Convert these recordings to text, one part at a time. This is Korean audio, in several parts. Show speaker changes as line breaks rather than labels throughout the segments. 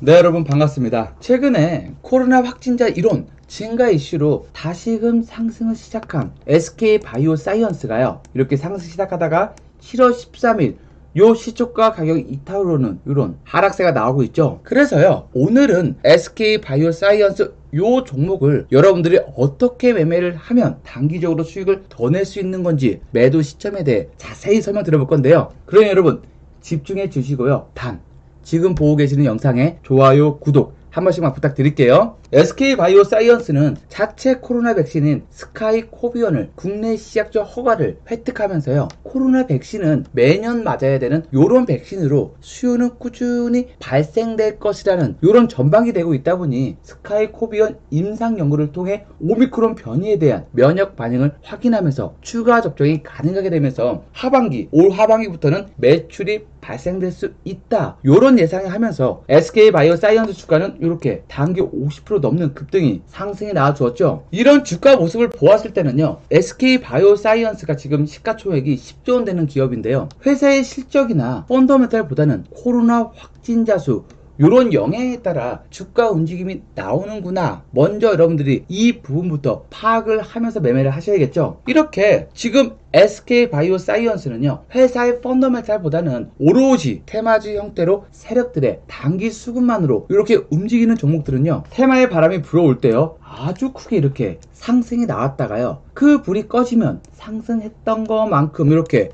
네 여러분 반갑습니다. 최근에 코로나 확진자 이론 증가 이슈로 다시금 상승을 시작한 SK 바이오 사이언스가요. 이렇게 상승 시작하다가 7월 13일 요 시초가 가격 이탈로는 이런 하락세가 나오고 있죠. 그래서요. 오늘은 SK 바이오 사이언스 요 종목을 여러분들이 어떻게 매매를 하면 단기적으로 수익을 더 낼 수 있는 건지 매도 시점에 대해 자세히 설명드려 볼 건데요. 그러니 여러분 집중해 주시고요. 단 지금 보고 계시는 영상에 좋아요, 구독 한 번씩만 부탁드릴게요. SK 바이오 사이언스는 자체 코로나 백신인 스카이 코비언을 국내 시약적 허가를 획득하면서요. 코로나 백신은 매년 맞아야 되는 요런 백신으로 수요는 꾸준히 발생될 것이라는 요런 전망이 되고 있다 보니 스카이 코비언 임상 연구를 통해 오미크론 변이에 대한 면역 반응을 확인하면서 추가 접종이 가능하게 되면서 하반기 올 하반기부터는 매출이 발생될 수 있다. 요런 예상을 하면서 SK 바이오 사이언스 주가는 이렇게 단기 50% 넘는 급등이 상승이 나와주었죠. 이런 주가 모습을 보았을 때는요. SK 바이오 사이언스가 지금 시가총액이 10조 원 되는 기업인데요. 회사의 실적이나 펀더멘탈보다는 코로나 확진자 수 요런 영향에 따라 주가 움직임이 나오는구나. 먼저 여러분들이 이 부분부터 파악을 하면서 매매를 하셔야겠죠. 이렇게 지금 SK 바이오 사이언스는요, 회사의 펀더멘탈보다는 오로지 테마주 형태로 세력들의 단기 수급만으로 이렇게 움직이는 종목들은요, 테마의 바람이 불어올 때요, 아주 크게 이렇게 상승이 나왔다가요, 그 불이 꺼지면 상승했던 것만큼 이렇게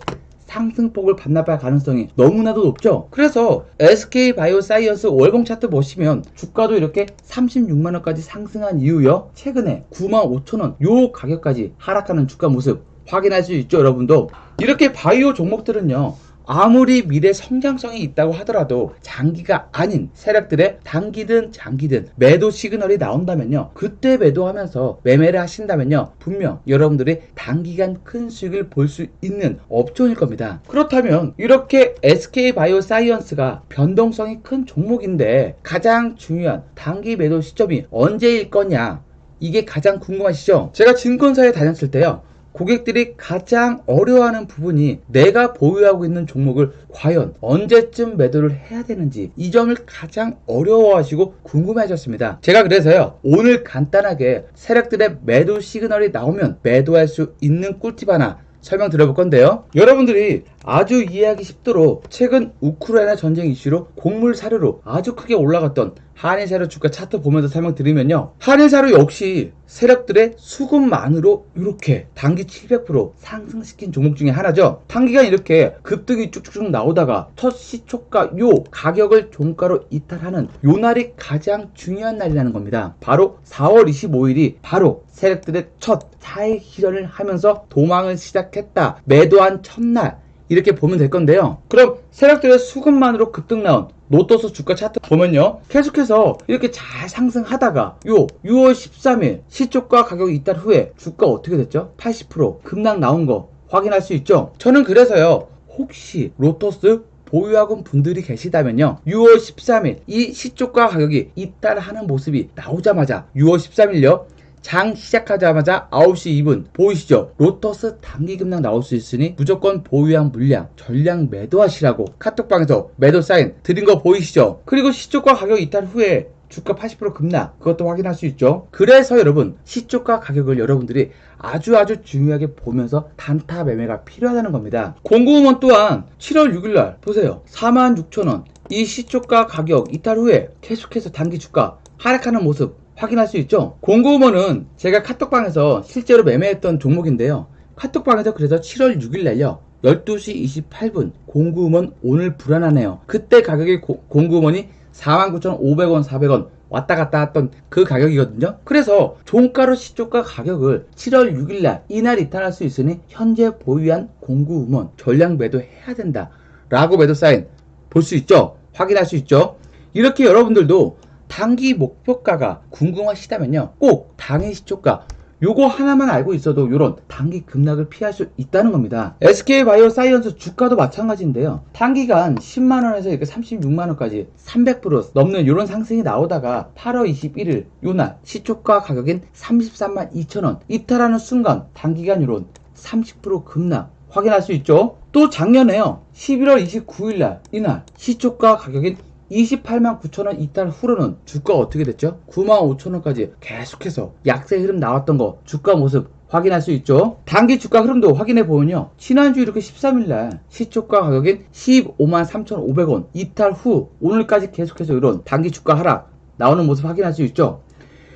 상승폭을 반납할 가능성이 너무나도 높죠. 그래서 SK 바이오 사이언스 월봉 차트 보시면 주가도 이렇게 36만원까지 상승한 이후요. 최근에 9만 5천원 요 가격까지 하락하는 주가 모습 확인할 수 있죠, 여러분도. 이렇게 바이오 종목들은요. 아무리 미래 성장성이 있다고 하더라도 장기가 아닌 세력들의 단기든 장기든 매도 시그널이 나온다면요. 그때 매도하면서 매매를 하신다면요. 분명 여러분들이 단기간 큰 수익을 볼 수 있는 업종일 겁니다. 그렇다면 이렇게 SK 바이오 사이언스가 변동성이 큰 종목인데 가장 중요한 단기 매도 시점이 언제일 거냐? 이게 가장 궁금하시죠? 제가 증권사에 다녔을 때요. 고객들이 가장 어려워하는 부분이 내가 보유하고 있는 종목을 과연 언제쯤 매도를 해야 되는지 이 점을 가장 어려워하시고 궁금해하셨습니다. 제가 그래서요 오늘 간단하게 세력들의 매도 시그널이 나오면 매도할 수 있는 꿀팁 하나 설명 드려볼 건데요. 여러분들이 아주 이해하기 쉽도록 최근 우크라이나 전쟁 이슈로 곡물 사료로 아주 크게 올라갔던 한일 사료 주가 차트 보면서 설명드리면요. 한일 사료 역시 세력들의 수급만으로 이렇게 단기 700% 상승시킨 종목 중에 하나죠. 단기간 이렇게 급등이 쭉쭉쭉 나오다가 첫 시초가 요 가격을 종가로 이탈하는 요 날이 가장 중요한 날이라는 겁니다. 바로 4월 25일이 바로 세력들의 첫 사익 실현을 하면서 도망을 시작했다. 매도한 첫날 이렇게 보면 될 건데요. 그럼 세력들의 수급만으로 급등 나온 로또스 주가 차트 보면요. 계속해서 이렇게 잘 상승하다가 요 6월 13일 시초가 가격 이탈 후에 주가 어떻게 됐죠? 80% 급락 나온 거 확인할 수 있죠. 저는 그래서요. 혹시 로또스 보유하고 분들이 계시다면요. 6월 13일 이 시초가 가격이 이탈하는 모습이 나오자마자 6월 13일요. 장 시작하자마자 9시 2분 보이시죠? 로터스 단기 급락 나올 수 있으니 무조건 보유한 물량 전량 매도하시라고 카톡방에서 매도 사인 드린 거 보이시죠? 그리고 시초가 가격 이탈 후에 주가 80% 급락 그것도 확인할 수 있죠. 그래서 여러분 시초가 가격을 여러분들이 아주 아주 중요하게 보면서 단타 매매가 필요하다는 겁니다. 공구음원 또한 7월 6일날 보세요. 46,000원 이 시초가 가격 이탈 후에 계속해서 단기 주가 하락하는 모습 확인할 수 있죠. 공구음원은 제가 카톡방에서 실제로 매매했던 종목인데요. 카톡방에서 그래서 7월 6일 날요. 12시 28분 공구음원 오늘 불안하네요. 그때 가격이 고- 공구음원이 49,500원, 400원 왔다 갔다 했던 그 가격이거든요. 그래서 종가로 시초가 가격을 7월 6일 날 이날 이탈할 수 있으니 현재 보유한 공구음원 전량 매도해야 된다. 라고 매도 사인 볼 수 있죠. 확인할 수 있죠. 이렇게 여러분들도 단기 목표가가 궁금하시다면요. 꼭 당일 시초가 요거 하나만 알고 있어도 요런 단기 급락을 피할 수 있다는 겁니다. SK 바이오 사이언스 주가도 마찬가지인데요. 단기간 10만원에서 이렇게 36만원까지 300% 넘는 요런 상승이 나오다가 8월 21일 요날 시초가 가격인 33만 2천원 이탈하는 순간 단기간 요런 30% 급락 확인할 수 있죠. 또 작년에요. 11월 29일 날 이날 시초가 가격인 28만 9천원 이탈 후로는 주가 어떻게 됐죠? 9만 5천원까지 계속해서 약세 흐름 나왔던 거 주가 모습 확인할 수 있죠. 단기 주가 흐름도 확인해 보면요. 지난주 이렇게 13일날 시초가 가격인 15만 3,500원 이탈 후 오늘까지 계속해서 이런 단기 주가 하락 나오는 모습 확인할 수 있죠.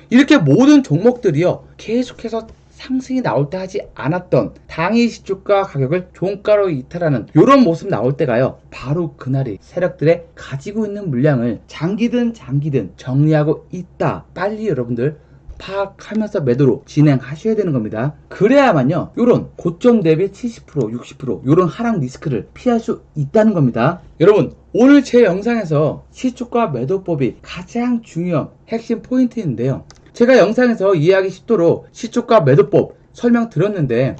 이렇게 모든 종목들이요 계속해서 상승이 나올 때 하지 않았던 당일 시초가 가격을 종가로 이탈하는 이런 모습 나올 때가요 바로 그날이 세력들의 가지고 있는 물량을 장기든 장기든 정리하고 있다 빨리 여러분들 파악하면서 매도로 진행하셔야 되는 겁니다. 그래야만요, 요런 고점 대비 70%, 60%, 요런 하락 리스크를 피할 수 있다는 겁니다. 여러분, 오늘 제 영상에서 시초가 매도법이 가장 중요한 핵심 포인트인데요. 제가 영상에서 이해하기 쉽도록 시초가 매도법 설명 드렸는데,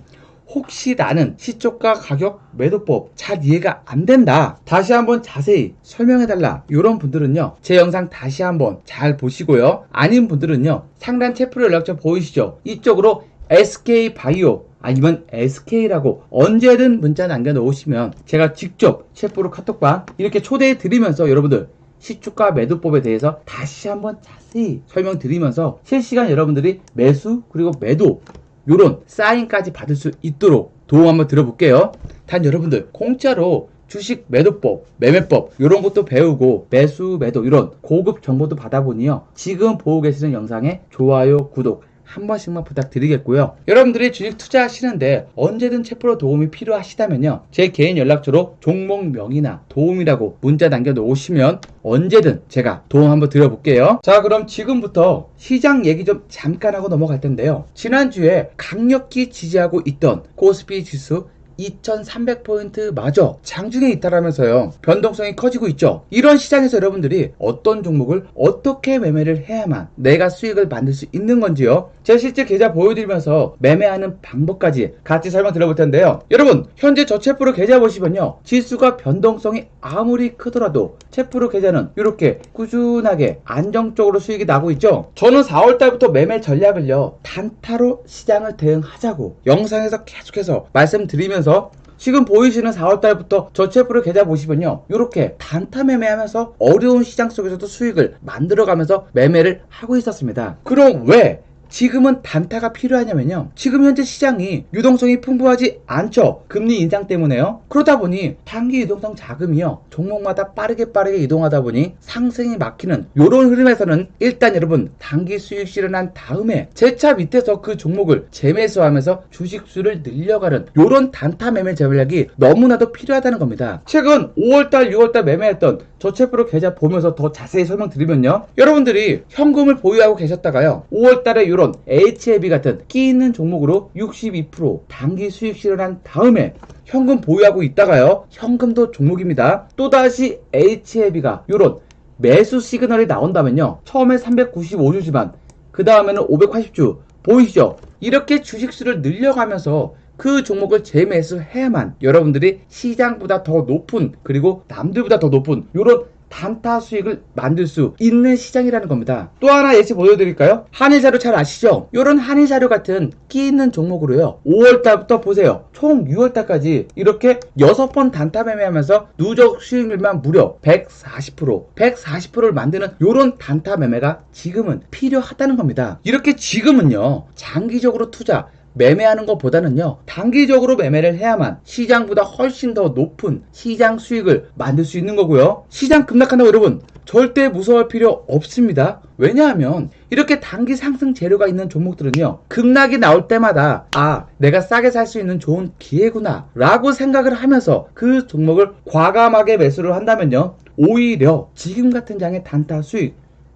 혹시 나는 시초가 가격 매도법 잘 이해가 안 된다. 다시 한번 자세히 설명해달라. 이런 분들은요, 제 영상 다시 한번 잘 보시고요. 아닌 분들은요, 상단 채플 연락처 보이시죠? 이쪽으로 SK 바이오 아니면 SK라고 언제든 문자 남겨 놓으시면 제가 직접 셰프로 카톡방 이렇게 초대해 드리면서 여러분들 시초가 매도법에 대해서 다시 한번 자세히 설명드리면서 실시간 여러분들이 매수 그리고 매도 요런 사인까지 받을 수 있도록 도움 한번 들어볼게요. 단 여러분들 공짜로 주식 매도법, 매매법 이런 것도 배우고 매수, 매도 이런 고급 정보도 받아보니요. 지금 보고 계시는 영상에 좋아요, 구독 한 번씩만 부탁드리겠고요. 여러분들이 주식 투자하시는데 언제든 체프로 도움이 필요하시다면요. 제 개인 연락처로 종목명이나 도움이라고 문자 남겨 놓으시면 언제든 제가 도움 한번 드려볼게요. 자, 그럼 지금부터 시장 얘기 좀 잠깐 하고 넘어갈 텐데요. 지난주에 강력히 지지하고 있던 코스피 지수 2300포인트 마저 장중에 있다라면서요. 변동성이 커지고 있죠. 이런 시장에서 여러분들이 어떤 종목을 어떻게 매매를 해야만 내가 수익을 만들 수 있는 건지요. 제 실제 계좌 보여드리면서 매매하는 방법까지 같이 설명 드려볼 텐데요. 여러분, 현재 저 채프로 계좌 보시면요. 지수가 변동성이 아무리 크더라도 채프로 계좌는 이렇게 꾸준하게 안정적으로 수익이 나고 있죠. 저는 4월 달부터 매매 전략을요. 단타로 시장을 대응하자고 영상에서 계속해서 말씀드리면서 지금 보이시는 4월달부터 저체프로 계좌 보시면요. 이렇게 단타 매매하면서 어려운 시장 속에서도 수익을 만들어가면서 매매를 하고 있었습니다. 그럼 왜 지금은 단타가 필요하냐면요. 지금 현재 시장이 유동성이 풍부하지 않죠. 금리 인상 때문에요. 그러다 보니 단기 유동성 자금이요. 종목마다 빠르게 빠르게 이동하다 보니 상승이 막히는 요런 흐름에서는 일단 여러분 단기 수익 실현한 다음에 제차 밑에서 그 종목을 재매수하면서 주식 수를 늘려가는 요런 단타 매매 전략이 너무나도 필요하다는 겁니다. 최근 5월달, 6월달 매매했던 저체프로 계좌 보면서 더 자세히 설명드리면요. 여러분들이 현금을 보유하고 계셨다가요. 5월달에 이런 HAB 같은 끼 있는 종목으로 62% 단기 수익 실현한 다음에 현금 보유하고 있다가요. 현금도 종목입니다. 또다시 HAB가 이런 매수 시그널이 나온다면요. 처음에 395주지만 그 다음에는 580주 보이시죠? 이렇게 주식수를 늘려가면서 그 종목을 재매수해야만 여러분들이 시장보다 더 높은 그리고 남들보다 더 높은 이런 단타 수익을 만들 수 있는 시장이라는 겁니다. 또 하나 예시 보여드릴까요? 한일자료 잘 아시죠? 이런 한일자료 같은 끼 있는 종목으로요. 5월달부터 보세요. 총 6월달까지 이렇게 6번 단타 매매하면서 누적 수익률만 무려 140% 140%를 만드는 이런 단타 매매가 지금은 필요하다는 겁니다. 이렇게 지금은요. 장기적으로 투자 매매하는 것보다는요 단기적으로 매매를 해야만 시장보다 훨씬 더 높은 시장 수익을 만들 수 있는 거고요 시장 급락한다고 여러분 절대 무서워할 필요 없습니다 왜냐하면 이렇게 단기 상승 재료가 있는 종목들은요 급락이 나올 때마다 아 내가 싸게 살 수 있는 좋은 기회구나 라고 생각을 하면서 그 종목을 과감하게 매수를 한다면요 오히려 지금 같은 장의 단타 수익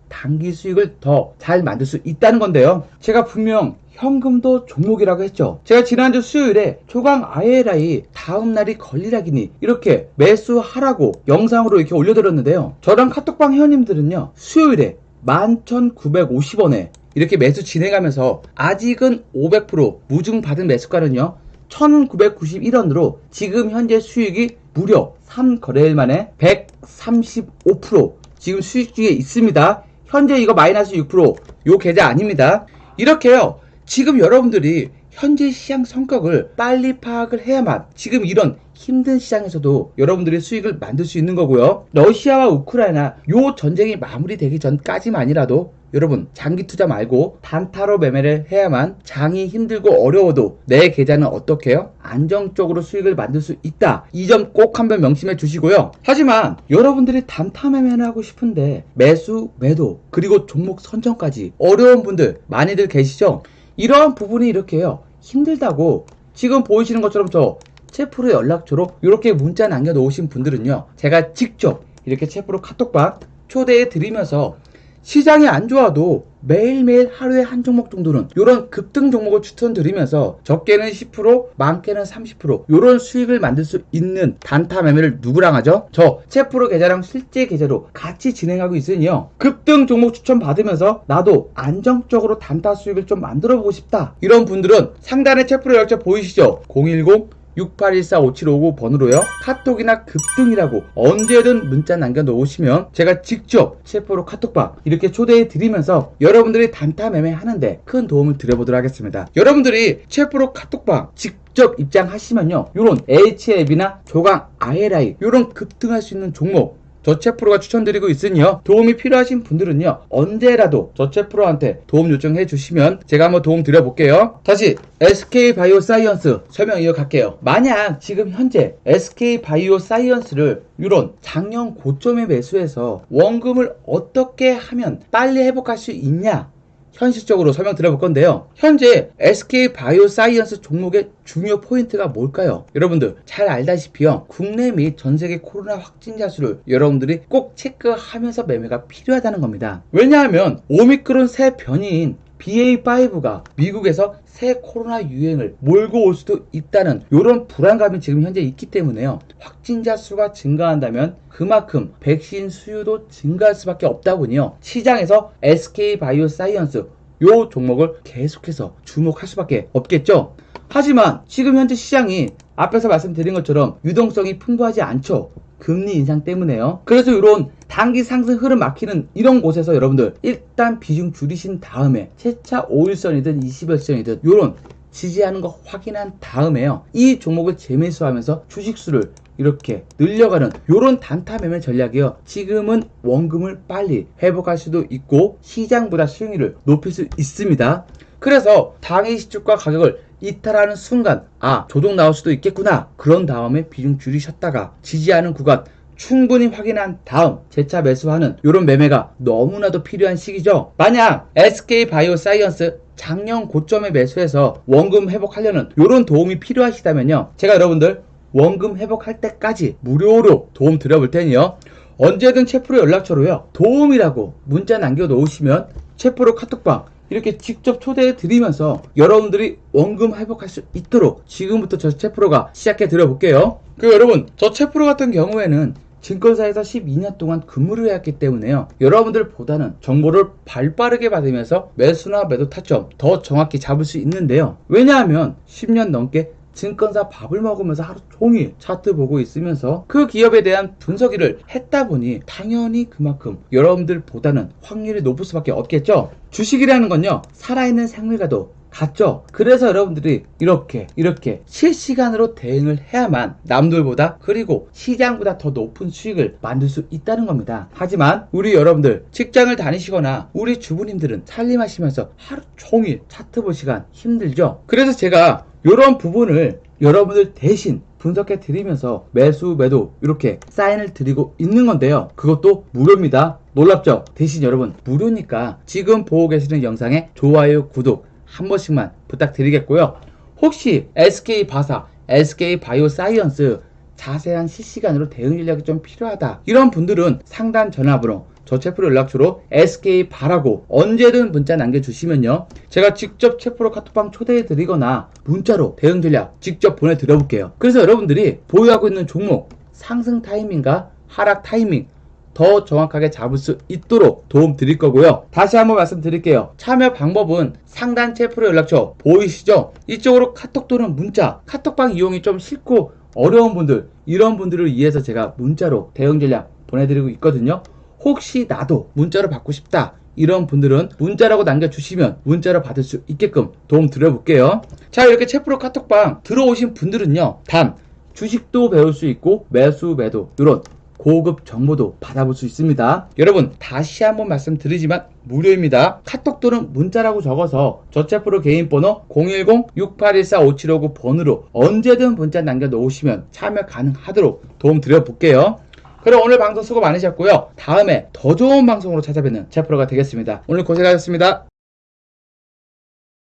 단기 수익을 더 잘 만들 수 있다는 건데요. 제가 분명 현금도 종목이라고 했죠. 제가 지난주 수요일에 초강 ILI 다음 날이 걸리락이니 이렇게 매수하라고 영상으로 이렇게 올려드렸는데요. 저랑 카톡방 회원님들은요. 수요일에 11,950원에 이렇게 매수 진행하면서 아직은 500% 무증 받은 매수가는요. 1991원으로 지금 현재 수익이 무려 3거래일 만에 135% 지금 수익 중에 있습니다. 현재 이거 마이너스 6%요 계좌 아닙니다. 이렇게요. 지금 여러분들이 현재 시장 성격을 빨리 파악을 해야만 지금 이런 힘든 시장에서도 여러분들이 수익을 만들 수 있는 거고요. 러시아와 우크라이나 요 전쟁이 마무리되기 전까지만이라도 여러분 장기 투자 말고 단타로 매매를 해야만 장이 힘들고 어려워도 내 계좌는 어떻게 해요? 안정적으로 수익을 만들 수 있다. 이 점 꼭 한번 명심해 주시고요. 하지만 여러분들이 단타 매매를 하고 싶은데 매수, 매도, 그리고 종목 선정까지 어려운 분들 많이들 계시죠? 이러한 부분이 이렇게 해요. 힘들다고 지금 보이시는 것처럼 저 채프로 연락처로 이렇게 문자 남겨 놓으신 분들은요. 제가 직접 이렇게 채프로 카톡방 초대해 드리면서 시장이 안 좋아도 매일매일 하루에 한 종목 정도는 이런 급등 종목을 추천드리면서 적게는 10% 많게는 30% 이런 수익을 만들 수 있는 단타 매매를 누구랑 하죠? 저 채프로 계좌랑 실제 계좌로 같이 진행하고 있으니요 급등 종목 추천 받으면서 나도 안정적으로 단타 수익을 좀 만들어 보고 싶다 이런 분들은 상단에 채프로 연락처 보이시죠? 010 6814-5759 번호로요. 카톡이나 급등이라고 언제든 문자 남겨놓으시면 제가 직접 셰프로 카톡방 이렇게 초대해 드리면서 여러분들이 단타 매매 하는데 큰 도움을 드려보도록 하겠습니다. 여러분들이 셰프로 카톡방 직접 입장하시면요. 요런 HLB나 조강 ILI 요런 급등할 수 있는 종목 저체프로가 추천드리고 있으니요. 도움이 필요하신 분들은요. 언제라도 저체프로한테 도움 요청해 주시면 제가 한번 도움 드려볼게요. 다시 SK 바이오 사이언스 설명 이어갈게요. 만약 지금 현재 SK 바이오 사이언스를 이런 작년 고점에 매수해서 원금을 어떻게 하면 빨리 회복할 수 있냐? 현실적으로 설명 드려볼 건데요. 현재 SK 바이오 사이언스 종목의 중요 포인트가 뭘까요? 여러분들 잘 알다시피요. 국내 및 전 세계 코로나 확진자 수를 여러분들이 꼭 체크하면서 매매가 필요하다는 겁니다. 왜냐하면 오미크론 새 변이인 BA5가 미국에서 새 코로나 유행을 몰고 올 수도 있다는 이런 불안감이 지금 현재 있기 때문에요. 확진자 수가 증가한다면 그만큼 백신 수요도 증가할 수밖에 없다 보니요. 시장에서 SK 바이오 사이언스 요 종목을 계속해서 주목할 수밖에 없겠죠. 하지만 지금 현재 시장이 앞에서 말씀드린 것처럼 유동성이 풍부하지 않죠. 금리 인상 때문에요. 그래서 이런 단기 상승 흐름 막히는 이런 곳에서 여러분들 일단 비중 줄이신 다음에 채차 5일선이든 20일선이든 이런 지지하는 거 확인한 다음에요. 이 종목을 재매수하면서 주식수를 이렇게 늘려가는 이런 단타 매매 전략이요. 지금은 원금을 빨리 회복할 수도 있고 시장보다 수익률을 높일 수 있습니다. 그래서 당일 시주가 가격을 이탈하는 순간 아 조정 나올 수도 있겠구나 그런 다음에 비중 줄이셨다가 지지하는 구간 충분히 확인한 다음 재차 매수하는 이런 매매가 너무나도 필요한 시기죠 만약 SK 바이오 사이언스 작년 고점에 매수해서 원금 회복하려는 이런 도움이 필요하시다면요 제가 여러분들 원금 회복할 때까지 무료로 도움 드려볼 테니요 언제든 채프로 연락처로요 도움이라고 문자 남겨 놓으시면 채프로 카톡방 이렇게 직접 초대해 드리면서 여러분들이 원금 회복할 수 있도록 지금부터 저 채프로가 시작해 드려볼게요. 그 여러분, 저 채프로 같은 경우에는 증권사에서 12년 동안 근무를 해왔기 때문에요. 여러분들보다는 정보를 발빠르게 받으면서 매수나 매도 타점 더 정확히 잡을 수 있는데요. 왜냐하면 10년 넘게 증권사 밥을 먹으면서 하루 종일 차트 보고 있으면서 그 기업에 대한 분석을 했다 보니 당연히 그만큼 여러분들보다는 확률이 높을 수밖에 없겠죠. 주식이라는 건요, 살아있는 생물과도 같죠? 그래서 여러분들이 이렇게, 이렇게 실시간으로 대응을 해야만 남들보다 그리고 시장보다 더 높은 수익을 만들 수 있다는 겁니다. 하지만 우리 여러분들 직장을 다니시거나 우리 주부님들은 살림하시면서 하루 종일 차트 볼 시간 힘들죠? 그래서 제가 이런 부분을 여러분들 대신 분석해 드리면서 매수 매도 이렇게 사인을 드리고 있는 건데요. 그것도 무료입니다. 놀랍죠? 대신 여러분 무료니까 지금 보고 계시는 영상에 좋아요 구독 한 번씩만 부탁드리겠고요. 혹시 SK 바사 SK 바이오 사이언스 자세한 실시간으로 대응 전략이 좀 필요하다. 이런 분들은 상단 전화번호 저 채프로 연락처로 SK 바라고 언제든 문자 남겨주시면요. 제가 직접 채프로 카톡방 초대해 드리거나 문자로 대응 전략 직접 보내드려 볼게요. 그래서 여러분들이 보유하고 있는 종목 상승 타이밍과 하락 타이밍 더 정확하게 잡을 수 있도록 도움 드릴 거고요. 다시 한번 말씀드릴게요. 참여 방법은 상단 채프로 연락처 보이시죠? 이쪽으로 카톡 또는 문자, 카톡방 이용이 좀 싫고 어려운 분들, 이런 분들을 위해서 제가 문자로 대응 전략 보내드리고 있거든요. 혹시 나도 문자로 받고 싶다 이런 분들은 문자라고 남겨주시면 문자로 받을 수 있게끔 도움 드려볼게요. 자, 이렇게 채프로 카톡방 들어오신 분들은요, 단, 주식도 배울 수 있고, 매수, 매도, 이런 고급 정보도 받아볼 수 있습니다. 여러분, 다시 한번 말씀드리지만 무료입니다. 카톡 또는 문자라고 적어서 저체프로 개인 번호 010-6814-5759 번호로 언제든 문자 남겨놓으시면 참여 가능하도록 도움 드려볼게요. 그럼 오늘 방송 수고 많으셨고요. 다음에 더 좋은 방송으로 찾아뵙는 제 프로가 되겠습니다. 오늘 고생하셨습니다.